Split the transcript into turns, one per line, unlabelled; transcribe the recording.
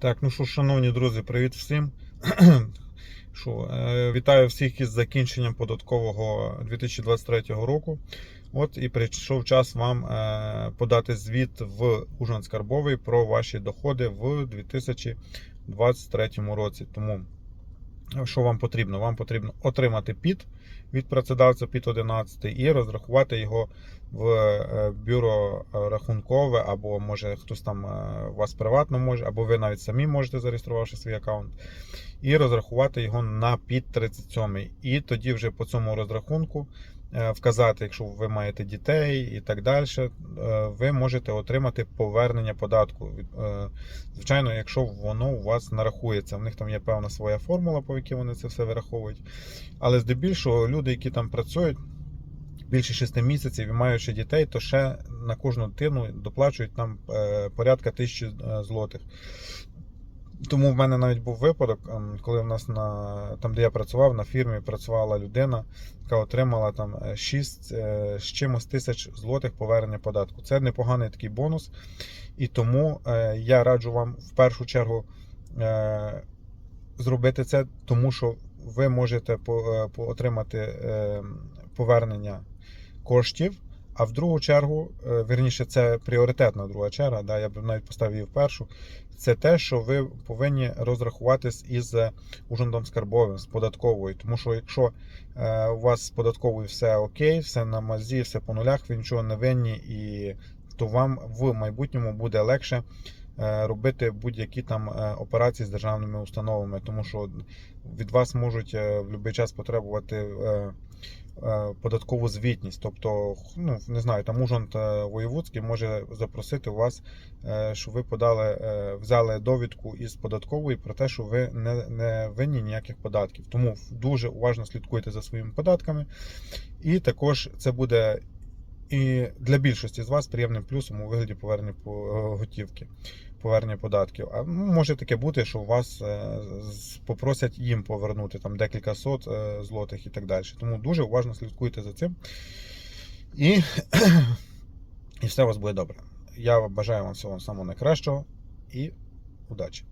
Так, ну що, шановні друзі, привіт всім. Шо, е, вітаю всіх із закінченням податкового 2023 року. От і прийшов час вам е, подати звіт в Ужгород-Скарбовий про ваші доходи в 2023 році. Тому що вам потрібно? Вам потрібно отримати ПІТ від працедавця ПІТ 11 і розрахувати його в е, бюро рахункове, або може хтось там е, у вас приватно може, або ви навіть самі можете зареєструвавши свій аккаунт, і розрахувати його на під 37. І тоді вже по цьому розрахунку е, вказати, якщо ви маєте дітей і так далі, е, ви можете отримати повернення податку. Е, Звичайно, якщо воно у вас нарахується, в них там є певна своя формула, по якій вони це все вираховують. Але здебільшого люди, які там працюють більше 6 місяців і маючи дітей, то ще на кожну дитину доплачують там е, порядка тисячі злотих. Тому в мене навіть був випадок, ем, коли в нас на там, де я працював, на фірмі працювала людина, яка отримала там 6 з чимось тисяч злотих повернення податку. Це непоганий такий бонус. І тому е, я раджу вам в першу чергу е, зробити це, тому що ви можете по, е, отримати е, повернення коштів. А в другу чергу, верніше, вірніше, це пріоритетна друга черга, да, я б навіть поставив її в першу. Це те, що ви повинні розрахуватись із Ужгородом Скарбовим, з податковою. Тому що якщо е, у вас з податковою все окей, все на мазі, все по нулях, ви нічого не винні, і то вам в майбутньому буде легше е, робити будь-які там е, операції з державними установами, тому що від вас можуть е, в будь-який час потребувати. е, е, Податкову звітність, тобто, ну не знаю, там Ужгород е, Воєвудський може запросити вас, е, щоб ви подали, е, взяли довідку із податкової про те, що ви не, не винні ніяких податків. Тому дуже уважно слідкуйте за своїми податками. І також це буде і для більшості з вас приємним плюсом у вигляді повернення по е, готівки, повернення податків. А ну, може таке бути, що у вас е, попросять їм повернути там декілька сот е, злотих і так далі. Тому дуже уважно слідкуйте за цим. І, і все у вас буде добре. Я бажаю вам всього самого найкращого і удачі!